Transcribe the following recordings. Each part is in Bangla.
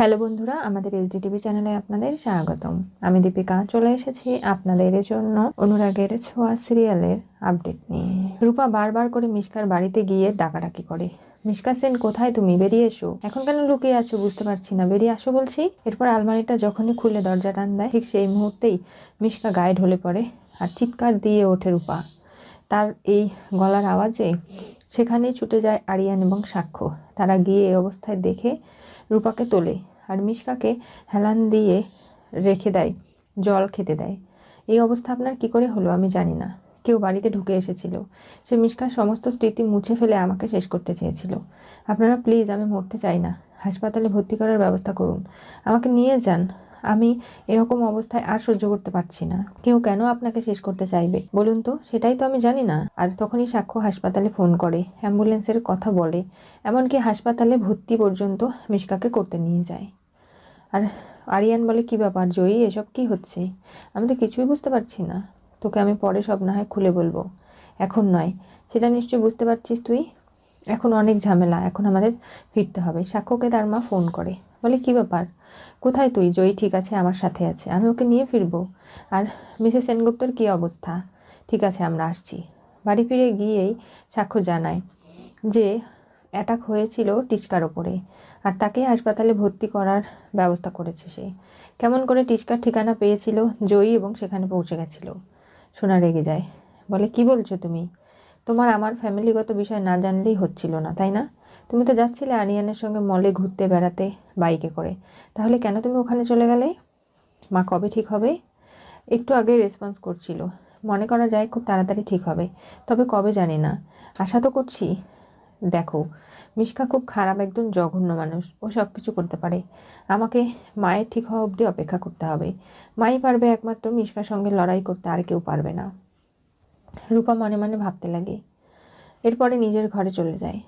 হ্যালো বন্ধুরা, আমাদের এসডি টিভি চ্যানেলে আপনাদের স্বাগতম। আমি দীপিকা, চলে এসেছি আপনাদের জন্য অনুরাগের ছোঁয়া সিরিয়ালের আপডেট নিয়ে। রূপা বারবার করে মিশকার বাড়িতে গিয়ে ডাকাডাকি করে। মিশকা সেন, কোথায় তুমি? বেরিয়ে এসো। এখন কেন লুকিয়ে আছো বুঝতে পারছি না। বেরিয়ে আসো বলছি। এরপর আলমারিটা যখনই খুলে দরজা টান দেয়, ঠিক সেই মুহূর্তেই মিশকা গায়ে ঢলে পড়ে আর চিৎকার দিয়ে ওঠে রূপা। তার এই গলার আওয়াজে সেখানেই ছুটে যায় আরিয়ান এবং সাক্ষ্য। তারা গিয়ে এই অবস্থায় দেখে রূপাকে তোলে। আর মিশকাকে হেলান দিয়ে রেখে দেয়, জল খেতে দেয়। এই অবস্থা আপনার কি করে হলো আমি জানি না। কেউ বাড়িতে ঢুকে এসেছিল। সে মিশকার সমস্ত স্মৃতি মুছে ফেলে আমাকে শেষ করতে চেয়েছিল। আপনারা প্লিজ আমি মরতে চাই না। হাসপাতালে ভর্তি করার ব্যবস্থা করুন। আমাকে নিয়ে যান। আমি এরকম অবস্থায় আর সহ্য করতে পারছি না। কেউ কেন আপনাকে শেষ করতে চাইবে? বলুন তো, সেটাই তো আমি জানি না। আর তখনই সাক্ষ্য হাসপাতালে ফোন করে, অ্যাম্বুলেন্সের কথা বলে। এমনকি হাসপাতালে ভর্তি পর্যন্ত মিশকাকে করতে নিয়ে যায়। আর আরিয়ান বলে, কি ব্যাপার জয়ী? এসব কি হচ্ছে? আমি তো কিছুই বুঝতে পারছি না। তোকে আমি পরে সব না হয় খুলে বলব। এখন নয়। সেটা নিশ্চয়ই বুঝতে পারছিস তুই? এখন অনেক ঝামেলা। এখন আমাদের ফিরতে হবে। সাক্ষ্যকে তার মা ফোন করে। বলে, কি ব্যাপার? কোথায় তুই? জয়ী ঠিক আছে, আমার সাথে আছে। আমি ওকে নিয়ে ফিরবো। আর মিসেস সেনগুপ্তর কী অবস্থা? ঠিক আছে, আমরা আসছি। বাড়ি ফিরে গিয়েই সাক্ষ্য জানায় যে, অ্যাটাক হয়েছিল টিস্কার ওপরে। আর তাকে হাসপাতালে ভর্তি করার ব্যবস্থা করেছে সে। কেমন করে টিস্কার ঠিকানা পেয়েছিল, জয়ী এবং সেখানে পৌঁছে গেছিল, সোনা রেগে যায়। বলে, কি বলছো তুমি? তোমার আমার ফ্যামিলিগত বিষয় না জানলেই হচ্ছিল না, তাই না? তুমি তো যাচ্ছিলে আরিয়ানের সঙ্গে মলে ঘুরতে বেড়াতে বাইকে করে। তাহলে কেন তুমি ওখানে চলে গেলে? মা, কবে ঠিক হবে? একটু আগে রেসপন্স করছিল। মনে করা যায় খুব তাড়াতাড়ি ঠিক হবে, তবে কবে জানি না। আশা তো করছি। দেখো মিশকা খুব খারাপ একজন জঘন্য মানুষ। ও সব কিছু করতে পারে। আমাকে মায়ের ঠিক হওয়া অবধি অপেক্ষা করতে হবে। মাই পারবে একমাত্র মিশকার সঙ্গে লড়াই করতে, আর কেউ পারবে না। রূপা মনে মনে ভাবতে লাগে। এরপরে নিজের ঘরে চলে যায়।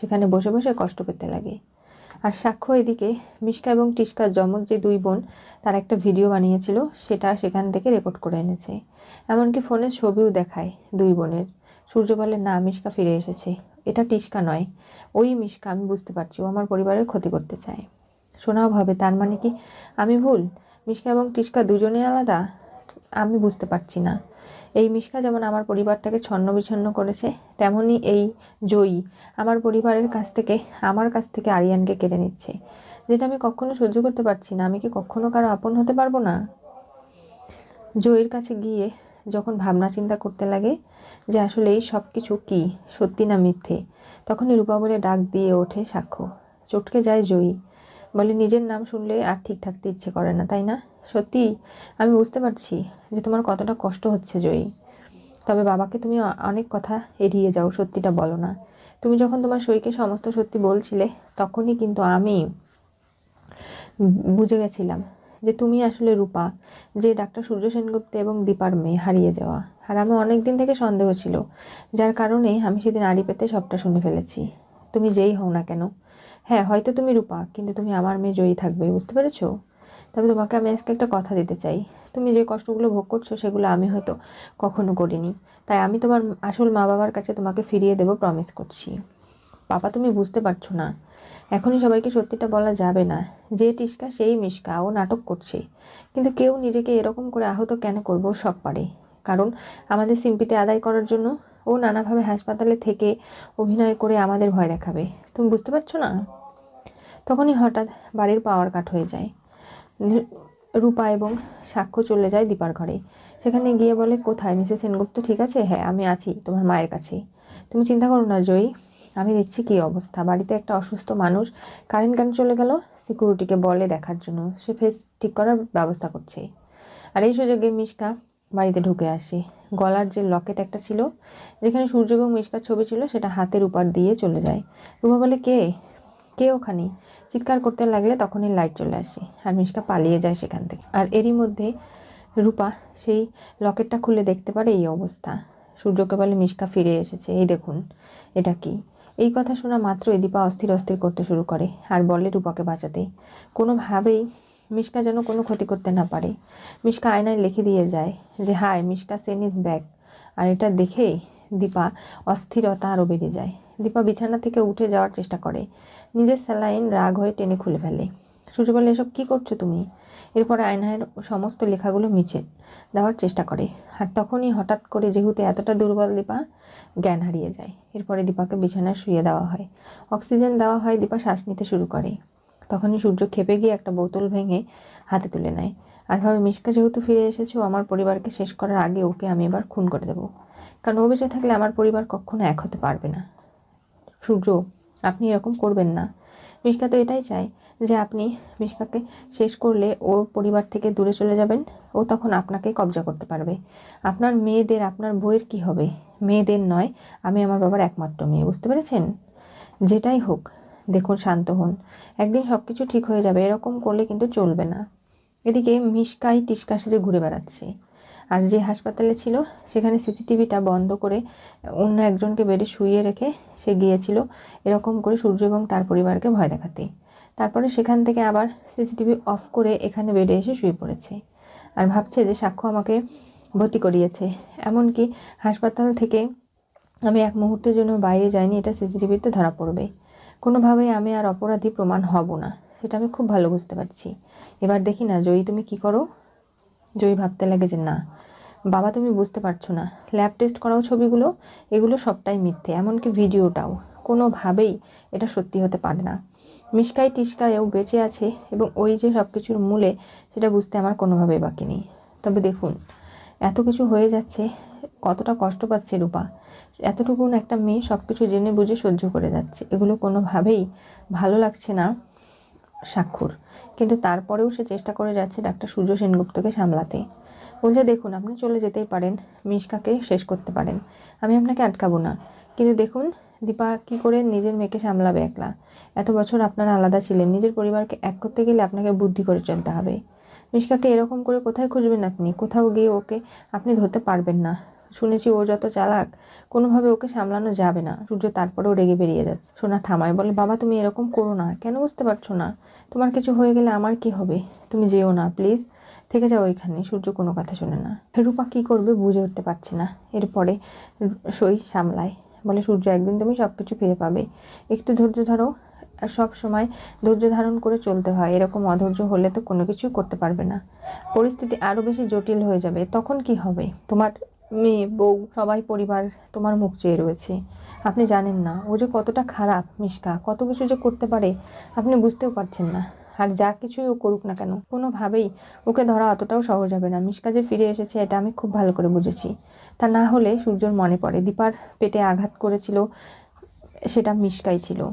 সেখানে বসে বসে কষ্ট পেতে লাগে। আর সাক্ষ্য এদিকে, মিশকা এবং টিস্কার যমজ যে দুই বোন, তার একটা ভিডিও বানিয়েছিল, সেটা সেখান থেকে রেকর্ড করে এনেছে। এমনকি ফোনের ছবিও দেখায় দুই বোনের। সূর্য বলে না মিশকা ফিরে এসেছে। এটা টিস্কা নয়। ওই মিশকা আমি বুঝতে পারছি, ও আমার পরিবারের ক্ষতি করতে চায়। শোনাও ভাবে, তার মানে কি? আমি ভুল? মিশকা এবং টিস্কা দুজনেই আলাদা? আমি বুঝতে পারছি না। এই মিশকা যেমন আমার পরিবারটাকে ছন্ন বিছন্ন করেছে তেমনই এই জয়ী আমার পরিবারের কাছ থেকে, আমার কাছ থেকে আরিয়ানকে কেড়ে নিচ্ছে। যেটা আমি কখনো সহ্য করতে পারছি না। আমি কি কখনো কারও আপন হতে পারব না? জয়ীর কাছে গিয়ে যখন ভাবনা চিন্তা করতে লাগে যে আসলে এই সব কিছু কী? সত্যি না মিথ্যে? তখনই রূপা বলে, ডাক দিয়ে ওঠে সাক্ষ্য। চটকে যায় জয়ী। বলে, নিজের নাম শুনলে আর ঠিক থাকতে ইচ্ছে করে না, তাই না? সত্যি? আমি বুঝতে পারছি যে তোমার কতটা কষ্ট হচ্ছে জয়ী। তবে বাবাকে তুমি অনেক কথা এড়িয়ে যাও, সত্যিটা বলো না। তুমি যখন তোমার সইকে সমস্ত সত্যি বলছিলে, তখনই কিন্তু আমি বুঝে গেছিলাম যে তুমি আসলে রূপা, যে ডাক্তার সূর্য সেনগুপ্ত এবং দীপার মেয়ে হারিয়ে যাওয়া। আর আমি অনেক দিন থেকে সন্দেহ ছিল, যার কারণে আমি সেদিন আড়ি পেতে সবটা শুনে ফেলেছি। তুমি যেই হও না কেন? হ্যাঁ হয়তো তুমি রূপা, কিন্তু তুমি আমার মেয়ে জয়ী থাকবে, বুঝতে পেরেছ? তবে তোমাকে আমি আজকে একটা কথা দিতে চাই। তুমি যে কষ্টগুলো ভোগ করছ, সেগুলো আমি হয়তো কখনো করিনি। তাই আমি তোমার আসল মা বাবার কাছে তোমাকে ফিরিয়ে দেবো প্রমিস করছি। পাপা, তুমি বুঝতে পারছ না। এখনই সবাইকে সত্যিটা বলা যাবে না। যে টিস্কা, সেই মিশকা ও নাটক করছে। কিন্তু কেউ নিজেকে এরকম করে আহত কেন করব সব পারে। কারণ আমাদের সিম্পিতে আদায় করার জন্য ও নানাভাবে হাসপাতালে থেকে অভিনয় করে আমাদের ভয় দেখাবে। তুমি বুঝতে পারছ না? তখনই হঠাৎ বাড়ির পাওয়ার কাট হয়ে যায়। রূপা এবং সাক্ষ্য চলে যায় দীপার ঘরে। সেখানে গিয়ে বলে, কোথায়? মিসেস সেনগুপ্ত ঠিক আছে? হ্যাঁ আমি আছি তোমার মায়ের কাছে। তুমি চিন্তা করো না, জয়ী। আমি দেখছি কী অবস্থা। বাড়িতে একটা অসুস্থ মানুষ কারেন্ট কেন চলে গেল? সিকিউরিটিকে বলে দেখার জন্য। সে ফেস ঠিক করার ব্যবস্থা করছে আর এই সুযোগে মিশকা বাড়িতে ঢুকে আসে। গলার যে লকেট একটা ছিল, যেখানে সূর্য এবং মিশকার ছবি ছিল, সেটা হাতের উপর দিয়ে চলে যায়। রূপা বলে, কে? কে ওখানে? চিৎকার করতে লাগলে তখনই লাইট চলে আসে আর মিশকা পালিয়ে যায় সেখান থেকে। আর এরই মধ্যে রূপা সেই লকেটটা খুলে দেখতে পারে এই অবস্থা। সূর্যকে বলে, মিশকা ফিরে এসেছে। এই দেখুন, এটা কি? এই কথা শোনা মাত্রই দীপা অস্থির অস্থির করতে শুরু করে, আর বলে রূপাকে বাঁচাতে। কোনোভাবেই মিশকা যেন কোনো ক্ষতি করতে না পারে। মিশকা আয়নায় লিখে দিয়ে যায় যে hi Mishka Sen is back আর এটা দেখেই দীপা অস্থিরতা আরও বেড়ে যায়। দীপা বিছানা থেকে উঠে যাওয়ার চেষ্টা করে। নিজের স্যালাইন রাগ হয়ে টেনে খুলে ফেলে। সূর্য বলে এসব কী করছ তুমি? এরপরে আয়নায়ের সমস্ত লেখাগুলো মিছে দেওয়ার চেষ্টা করে। আর তখনই হঠাৎ করে যেহেতু এতটা দুর্বল দীপা জ্ঞান হারিয়ে যায়। এরপরে দীপাকে বিছানায় শুয়ে দেওয়া হয়। অক্সিজেন দেওয়া হয়, দীপা শ্বাস নিতে শুরু করে। তখনই সূর্য খেপে গিয়ে একটা বোতল ভেঙে হাতে তুলে নেয়। আর ভাবে, মিশকা যেহেতু ফিরে এসেছে ও আমার পরিবারকে শেষ করার আগে ওকে আমি এবার খুন করে দেবো। কারণ ও বেঁচে থাকলে আমার পরিবার কখনো এক হতে পারবে না। সূর্য, আপনি এরকম করবেন না। মিশকা তো এটাই চায় যে আপনি মিশকাকে শেষ করলে ওর পরিবার থেকে দূরে চলে যাবেন, ও তখন আপনাকে কবজা করতে পারবে। আপনার মেয়েদের, আপনার বইয়ের কি হবে? মেয়েদের নয়, আমি আমার বাবার একমাত্র মেয়ে, বুঝতে পেরেছেন? যেটাই হোক, দেখুন, শান্ত হন। একদিন সব কিছু ঠিক হয়ে যাবে, এরকম করলে কিন্তু চলবে না। এদিকে মিশকাই টিসকা সেজে ঘুরে বেড়াচ্ছে। আর যে হাসপাতালে ছিল, সেখানে সিসিটিভিটা বন্ধ করে অন্য একজনকে বেডে শুইয়ে রেখে সে গিয়েছিল, এরকম করে সূর্য এবং তার পরিবারকে ভয় দেখাতে। তারপরে সেখান থেকে আবার সিসিটিভি অফ করে এখানে বেডে এসে শুয়ে পড়েছে। আর ভাবছে যে সাক্ষ্য আমাকে ভর্তি করিয়েছে। এমনকি হাসপাতাল থেকে আমি এক মুহূর্তের জন্য বাইরে যাইনি, এটা সিসিটিভিতে ধরা পড়বে। কোনোভাবেই আমি আর অপরাধী প্রমাণ হব না, সেটা আমি খুব ভালো বুঝতে পারছি। এবার দেখি না, জয়ী তুমি কি করো? জয়ী ভাবতে লাগে যে না। বাবা তুমি বুঝতে পারছ না, ল্যাব টেস্ট করাও ছবিগুলো, এগুলো সবটাই মিথ্যে, এমনকি ভিডিওটাও। কোনোভাবেই এটা সত্যি হতে পারে না। মিশকাই টিসকায়ও বেঁচে আছে এবং ওই যে সব কিছুর মূলে সেটা বুঝতে আমার কোনোভাবেই বাকি নেই। তবে দেখুন, এত কিছু হয়ে যাচ্ছে, কতটা কষ্ট পাচ্ছে রূপা। এতটুকুন একটা মেয়ে সব কিছু জেনে বুঝে সহ্য করে যাচ্ছে। এগুলো কোনোভাবেই ভালো লাগছে না স্বাক্ষর কিন্তু তারপরেও সে চেষ্টা করে যাচ্ছে ডাক্তার সূর্য সেনগুপ্তকে সামলাতে। বলছে, দেখুন, আপনি চলে যেতেই পারেন, মিশকাকে শেষ করতে পারেন। আমি আপনাকে আটকাবো না। কিন্তু দেখুন দীপা কী করে নিজের মেয়েকে সামলাবে একলা? এত বছর আপনারা আলাদা ছিলেন, নিজের পরিবারকে এক করতে গেলে আপনাকে বুদ্ধি করে চলতে হবে। মিশকাকে এরকম করে কোথায় খুঁজবেন আপনি? কোথাও গিয়ে ওকে আপনি ধরতে পারবেন না। শুনেছি ও যত চালাক, কোনোভাবে ওকে সামলানো যাবে না। সূর্য তারপরেও রেগে বেরিয়ে যাচ্ছে। সোনা থামায়, বলে, বাবা, তুমি এরকম করো না। কেন বুঝতে পারছ না? তোমার কিছু হয়ে গেলে আমার কি হবে? তুমি যেও না, প্লিজ। থেকে যাও ওইখানে সূর্য কোনো কথা শোনে না। রূপা কী করবে বুঝে উঠতে পারছে না। এরপরে সই সামলায়। বলে সূর্য একদিন তুমি সব কিছু ফিরে পাবে। একটু ধৈর্য ধরো সব সময় ধৈর্য ধারণ করে চলতে হয়। এরকম অধৈর্য হলে তো কোনো কিছু করতে পারবে না। পরিস্থিতি আরও বেশি জটিল হয়ে যাবে। তখন কি হবে? তোমার মেয়ে, বউ, সবাই, পরিবার, তোমার মুখ চেয়ে রয়েছে। আপনি জানেন না। ও যে কতটা খারাপ মিশকা কত কিছু যে করতে পারে, আপনি বুঝতেও পারছেন না। আর যা কিছুই ও করুক না কেন, কোনোভাবেই ওকে ধরা অতটাও সহজ হবে না। মিশকা যে ফিরে এসেছে, এটা আমি খুব ভালো করে বুঝেছি। তা না হলে সূর্যর মনে পড়ে। দীপার পেটে আঘাত করেছিল, সেটা মিশকাই ছিল।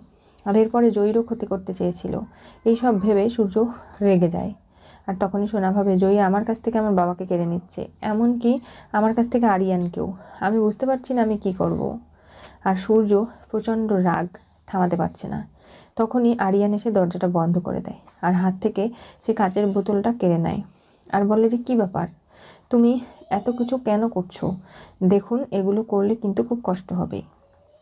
আর এরপরে জয়ীরও ক্ষতি করতে চেয়েছিল। এইসব ভেবে সূর্য রেগে যায়। আর তখনই শোনা ভাবে, জয়ী আমার কাছ থেকে আমার বাবাকে কেড়ে নিচ্ছে। এমনকি আমার কাছ থেকে আরিয়ানকেও। আমি বুঝতে পারছি না আমি কি করব। আর সূর্য প্রচণ্ড রাগ থামাতে পারছে না। তখনই আরিয়ান এসে দরজাটা বন্ধ করে দেয় আর হাত থেকে সে কাচের বোতলটা কেড়ে নেয় আর বলে যে, কি ব্যাপার? তুমি এত কিছু কেন করছ? দেখুন, এগুলো করলে কিন্তু খুব কষ্ট হবে।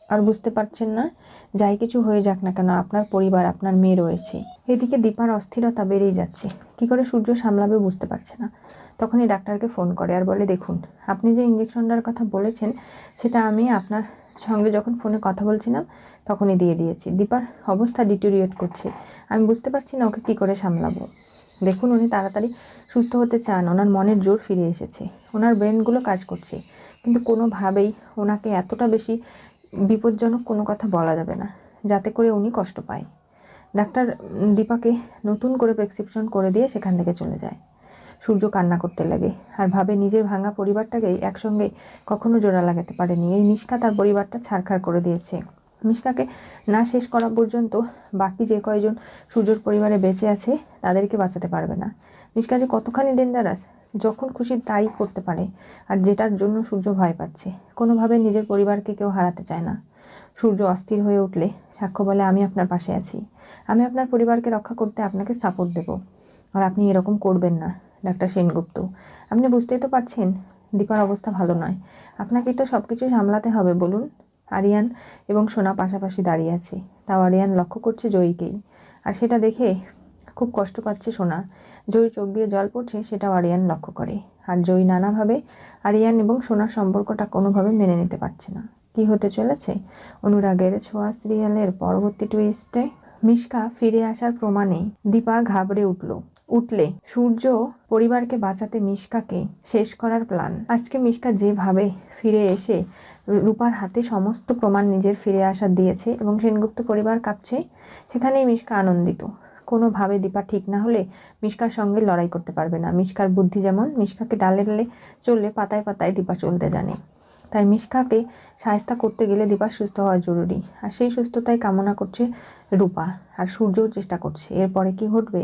আর বুঝতে পারছেন না, যাই কিছু হয়ে যাক না কেন, আপনার পরিবার, আপনার মেয়ে রয়েছে। এদিকে দীপার অস্থিরতা বেড়েই যাচ্ছে। কি করে সূর্য সামলাবে বুঝতে পারছে না। তখনই ডাক্তারকে ফোন করে আর বলে, দেখুন, আপনি যে ইঞ্জেকশনটার কথা বলেছেন, সেটা আমি আপনার সঙ্গে যখন ফোনে কথা বলছিলাম, তখনই দিয়ে দিয়েছি। দীপার অবস্থা ডিটোরিয়েট করছে। আমি বুঝতে পারছি না ওকে কী করে সামলাবো। দেখুন, উনি তাড়াতাড়ি সুস্থ হতে চান। ওনার মনের জোর ফিরে এসেছে। ওনার ব্রেনগুলো কাজ করছে। কিন্তু কোনোভাবেই ওনাকে এতটা বেশি বিপজ্জনক কোনো কথা বলা যাবে না, যাতে করে উনি কষ্ট পায়। ডাক্তার দীপাকে নতুন করে প্রেসক্রিপশন করে দিয়ে সেখান থেকে চলে যায়। সূর্য কান্না করতে লাগে। আর ভাবে নিজের ভাঙা পরিবারটাকেই একসঙ্গে কখনো জোড়া লাগাতে পারেনি। এই মিশকা তার পরিবারটা ছাড়খাড় করে দিয়েছে। মিশকাকে না শেষ করা পর্যন্ত বাকি যে কয়জন সূর্যর পরিবারে বেঁচে আছে, তাদেরকে বাঁচাতে পারবে না। মিশকা যে কতখানি ডেঞ্জারাস যখন খুশি তাই করতে পারে, আর যেটার জন্য সূর্য ভয় পাচ্ছে, কোনোভাবে নিজের পরিবারকে কেউ হারাতে চায় না। সূর্য অস্থির হয়ে উঠলে, সাক্ষ্য বলে, আমি আপনার পাশে আছি। আমি আপনার পরিবারকে রক্ষা করতে আপনাকে সাপোর্ট দেব। আর আপনি এরকম করবেন না। ডাক্তার সেনগুপ্ত। আপনি বুঝতেই তো পারছেন, দীপার অবস্থা ভালো নয়। আপনাকে তো সব কিছু সামলাতে হবে, বলুন। আরিয়ান এবং সোনা পাশাপাশি দাঁড়িয়ে আছে। তাও আরিয়ান লক্ষ্য করছে জয়ীকেই। আর সেটা দেখে খুব কষ্ট পাচ্ছে সোনা। জয়ী চোখ দিয়ে জল পড়ছে, সেটাও আরিয়ান লক্ষ্য করে। আর জয়ী নানাভাবে আরিয়ান এবং সোনার সম্পর্কটা কোনোভাবে মেনে নিতে পারছে না। কি হতে চলেছে? অনুরাগের ছোঁয়া সিরিয়ালের পরবর্তী টুইস্টে মিশকা ফিরে আসার প্রমাণে দীপা ঘাবড়ে উঠল। উঠলে সূর্য পরিবারকে বাঁচাতে মিশকাকে শেষ করার প্ল্যান আজকে মিশকা যেভাবে ফিরে এসে রূপার হাতে সমস্ত প্রমাণ নিজের ফিরে আসা দিয়েছে এবং সেনগুপ্ত পরিবার কাঁপছে, সেখানেই মিশকা আনন্দিত। কোনোভাবে দীপা ঠিক না হলে মিশকার সঙ্গে লড়াই করতে পারবে না। মিশকার বুদ্ধি যেমন, মিশকাকে ডালে ডালে চললে পাতায় পাতায় দীপা চলতে জানে। তাই মিশকাকে সায়স্তা করতে গেলে দীপা সুস্থ হওয়া জরুরি। আর সেই সুস্থতাই কামনা করছে রূপা। আর সূর্যও চেষ্টা করছে। এরপরে কি ঘটবে?